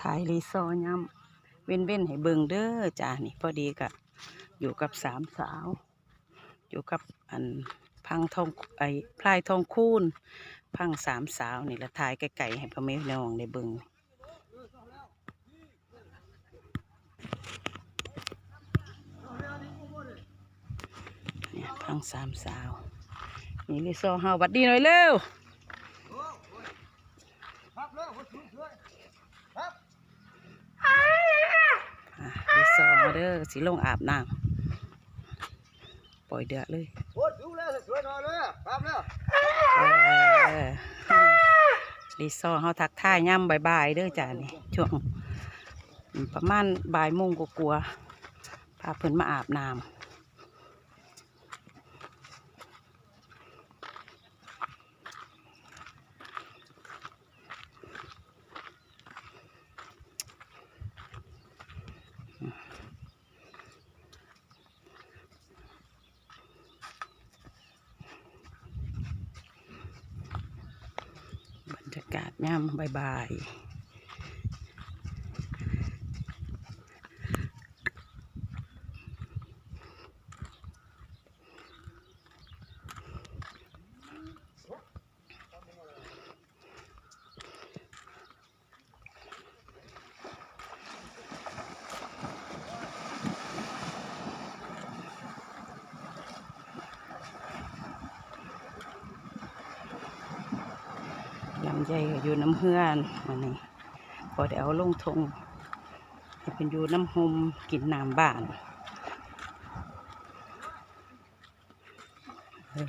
ถ่ายรีซอร์ย่ำเว้นเว้นให้เบิงเด้อจ้านี่พอดีกะอยู่กับสามสาว อยู่กับอันพังทองไอ้พลายทองคูนพังสามสาวนี่ละถ่ายไก่ๆให้พ่อแม่น้องได้เบิงเนี่ยพังสามสาวนี่รีซอร์เฮาหวัดดีหน่อยเร็ว อะรีซอร์มา เด้อสิลงอาบน้ำปล่อยเดือดเลยโอ้ดูแล้วสวยหน่อยเลยครับแล้วเออรีซอร์เขาทักท่ายย่ำบ่ายๆเด้อจ้านี่ช่วงประมาณบ่ายโมงกลัวาๆพาเพิ่นมาอาบน้ำากาศย่ำบาย ลำไยก็อยู่น้ำเฮือนวันนี้พอได้เอาลงทงให้เป็นอยู่น้ำหมกินน้ำบ้านเออ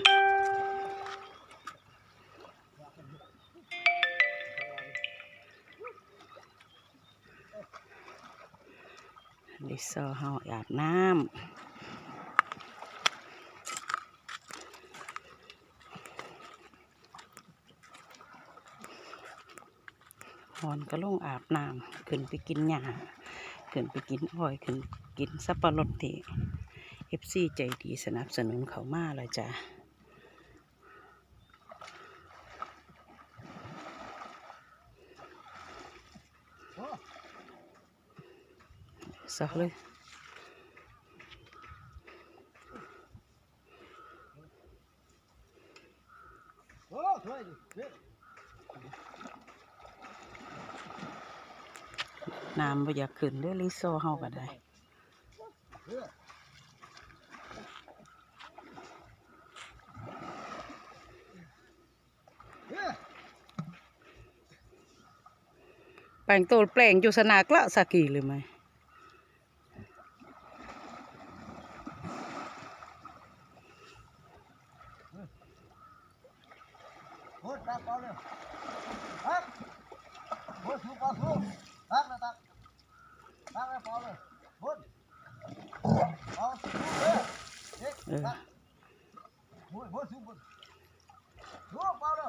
ลิซอเฮาอาบน้ำ อนก็ลงอาบน้ำขึ้นไปกินหญ้าขึ้นไปกินอ้อยขึ้นกินสับปะรดที่เอฟซีใจดีสนับสนุนเขามาเลยจ้ะสักเลยโอ้สวยดิเฮ้ย น้ำบ่อยากขึ้นเรือลิโซเฮาก็ได้แปลงตัวแปลงอยู่สนากละสากีหรือไม่ โอ้ตักเอาเลยตักโอ้สูบเอา สูบตักนะตักตักแล้วพอเลยโอ้เอาสูบเลยเฮ้ยเออตักโอ้ยโอ้สูบสูบเอาเล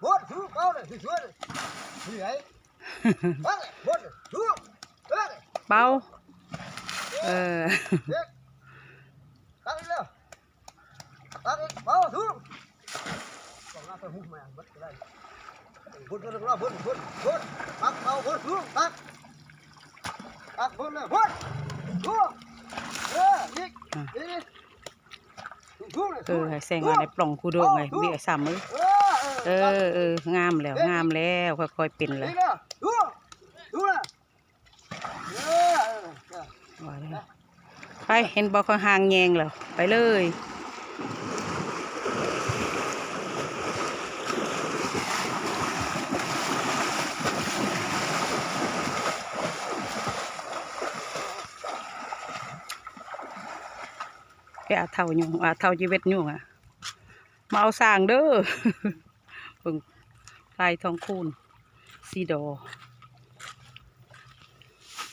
ยสูบเออเอาเลยเลยเอาเออเออดีกว่าเลยเอาเลยสวยเออเออสวยเลยเอาสวยเลยเออ เออเอองามแล้วงามแล้วค่อยๆเป็นละดูดูนะเล้วไปเห็นบอกเขาห่างแยงแล้วไปเลยไปอาเท่ายุงอาเท่าจีเวตยุงอะมาเอาสร้างเด้อ เบิ่งลายทองคูณซีดอ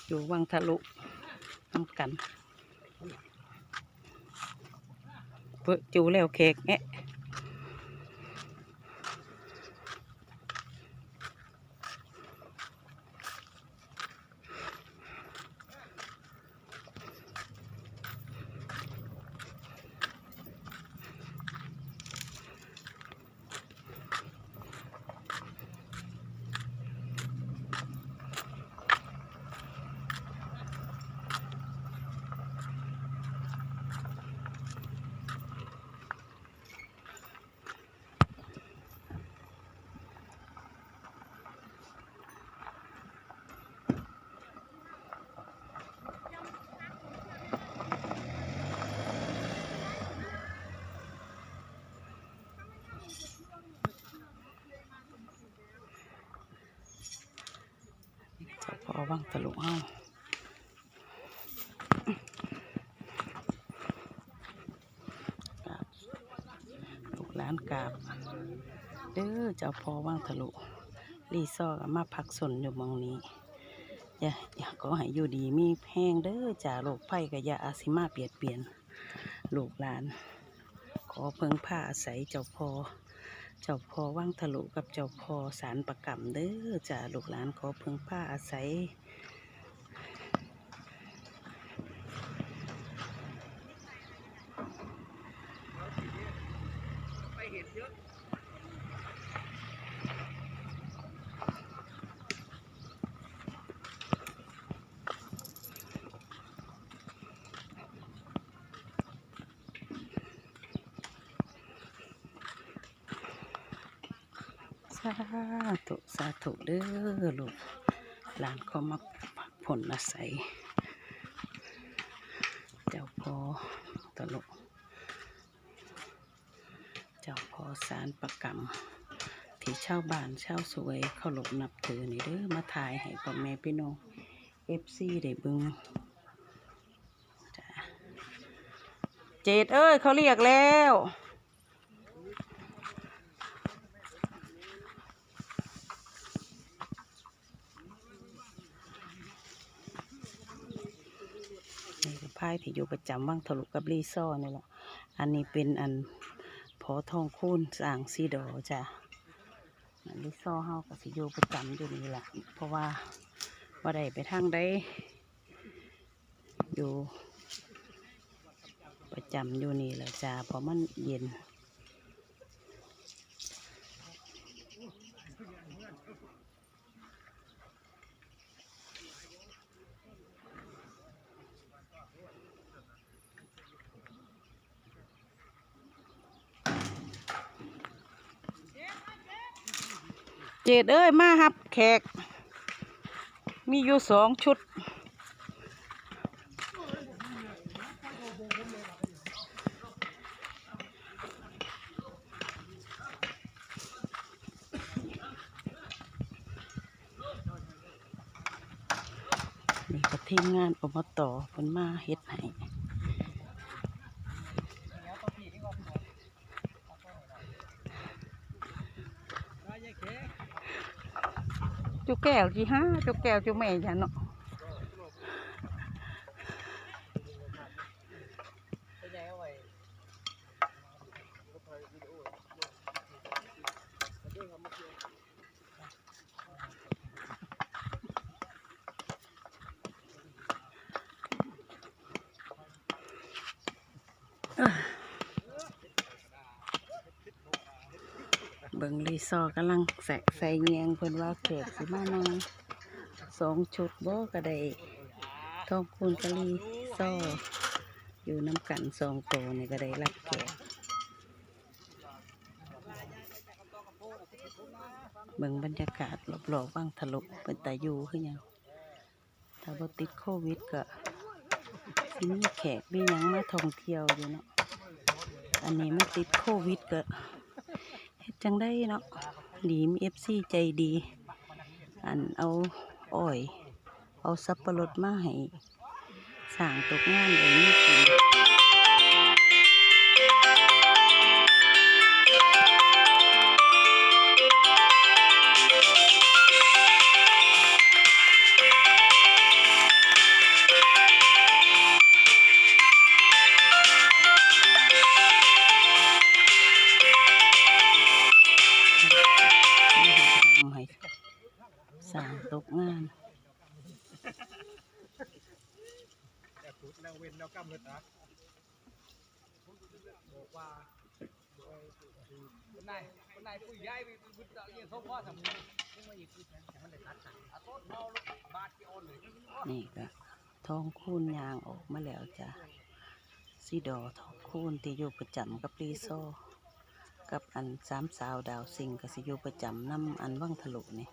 อยู่วังทะลุน้ำกันเปิดจูแล้วเค้กแอะ อวังตะลุเฮาลูกหลานกาบเด้อเจ้าพ่อวังทะลุรีซอร์ก็มาพักสนอยู่มองนี้อย่าอย่าก็ให้อยู่ดีมีแห้งเด้อจ่าโรคภัยก็อย่าอาสิมาเปลี่ยนเปลี่ยนลูกหลาน ขอเพิ่งผ้าอาศัยเจ้าพ่อ เจ้าพอว่างทะลุกับเจ้าพ่อสารประกรรมเด้อจ่าลูกหลานขอเพิ่งผ้าอาศัย ไปเห็นเยอะ สา ธุสาธุเด้อลูกหลานเขามาผลอาศัย เจ้าพ่อตลก เจ้าพ่อสารประกรรม ที่ชาวบ้านชาวสวยเคารพนับถือนี่เด้อมาถ่ายให้พ่อแม่พี่น้องเอฟซีได้บึงจ้ะเจดเอ้ยเขาเรียกแล้ว นี่คือพายที่อยู่ประจำว่างทะลุกับรีซอนี่แหละอันนี้เป็นอันพอทองคูนสร้างซีดอจ้ะรีซอเฮากับสิอยู่ประจำอยู่นี่แหละเพราะว่าว่าได้ไปทางใดอยู่ประจำอยู่นี่แหละจ้ะเพราะมันเย็น เจดเอ้ยมาครับ แขก มีอยู่สองชุด นี่ก็ทีมงานอบตเป็นมาเฮ็ดให้ ได้ยังแค่ จุ แก้วจีห้าจุแก้วจุแม่ฉันเนาะไปแย่ไว้ เบิงรีซอร์กำลังแสะใส่เงียงเพิ่นว่าแขกสิมานั่งสองชุดบ่ก็ได้ทองคูณกะลีซอร์อยู่น้ำกันสองโตวนี่ก็ได้รับแขกเบิ่งบรรยากาศรอบๆว่างทะลุเป็นตาอยู่คือหยังถ้าบ่ติดโควิดก็สิมีแขกมีหยังมาท่องเที่ยวอยู่เนาะอันนี้ไมันติดโควิดก็ จังได้เนาะดีมีเอฟซีใจดี อันเอาอ้อย เอาสับปะรดมาให้สร้างตกงานเลยนี่กิน ลูกบาดที่อ่อนเลยนี่ก็ทองคูณยางออกมาแล้วจ้ะซีดอทองคูณที่อยู่ประจำกับรีโซกับอันสามสาวดาวซิงก็สิอยู่ประจำน้ำอันว่างทะลุนี่